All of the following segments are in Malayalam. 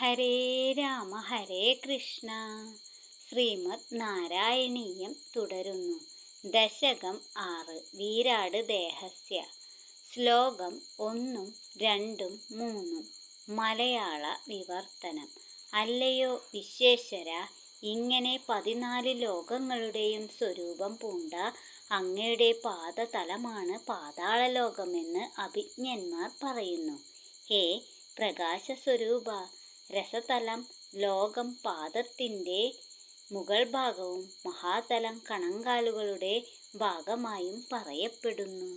ഹരേ രാമ ഹരേ കൃഷ്ണ. ശ്രീമദ് നാരായണീയം തുടരുന്നു. ദശകം ആറ് വീരാട് ദേഹസ്യ. ശ്ലോകം ഒന്നും രണ്ടും മൂന്നും മലയാള വിവർത്തനം. അല്ലയോ വിശ്വേശ്വര ഇങ്ങനെ പതിനാല് ലോകങ്ങളുടെയും സ്വരൂപം പൂണ്ട അങ്ങയുടെ പാദതലമാണ് പാതാളലോകമെന്ന് അഭിജ്ഞന്മാർ പറയുന്നു. ഹേ പ്രകാശസ്വരൂപ രസതലം ലോകം പാദത്തിന്റെ മുകൾ ഭാഗവും മഹാതലം കണങ്കാലുകളുടെ ഭാഗമായും പറയപ്പെടുന്നു.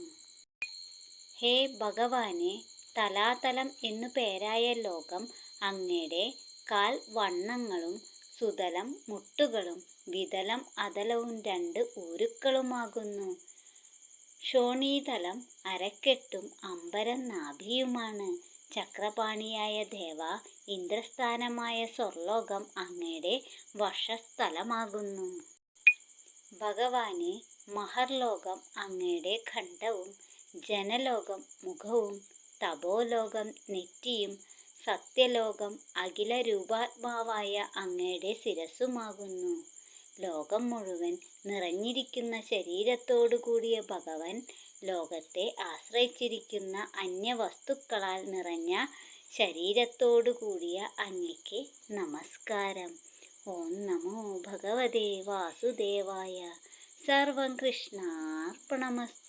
ഹേ ഭഗവാനെ തലാതലം എന്നു പേരായ ലോകം അങ്ങയുടെ കാൽ വണ്ണങ്ങളും സുതലം മുട്ടുകളും വിതലം അതലവും രണ്ട് ഊരുക്കളുമാകുന്നു. ഷോണീതലം അരക്കെട്ടും അമ്പരം നാഭിയുമാണ്. ചക്രപാണിയായ ദേവ ഇന്ദ്രസ്ഥാനമായ സ്വർലോകം അങ്ങയുടെ വക്ഷസ്ഥലമാകുന്നു ഭഗവാനെ മഹർലോകം അങ്ങയുടെ ഖണ്ഡവും ജനലോകം മുഖവും തപോലോകം നെറ്റിയും സത്യലോകം അഖില രൂപാത്മാവായ അങ്ങയുടെ ശിരസ്സുമാകുന്നു. ലോകം മുഴുവൻ നിറഞ്ഞിരിക്കുന്ന ശരീരത്തോടു കൂടിയ ഭഗവൻ ലോകത്തെ ആശ്രയിച്ചിരിക്കുന്ന അന്യവസ്തുക്കളാൽ നിറഞ്ഞ ശരീരത്തോടു കൂടിയ അങ്ങയ്ക്ക് നമസ്കാരം. ഓം നമോ ഭഗവതേ വാസുദേവായ. സർവം കൃഷ്ണാർപ്പണമസ്തു.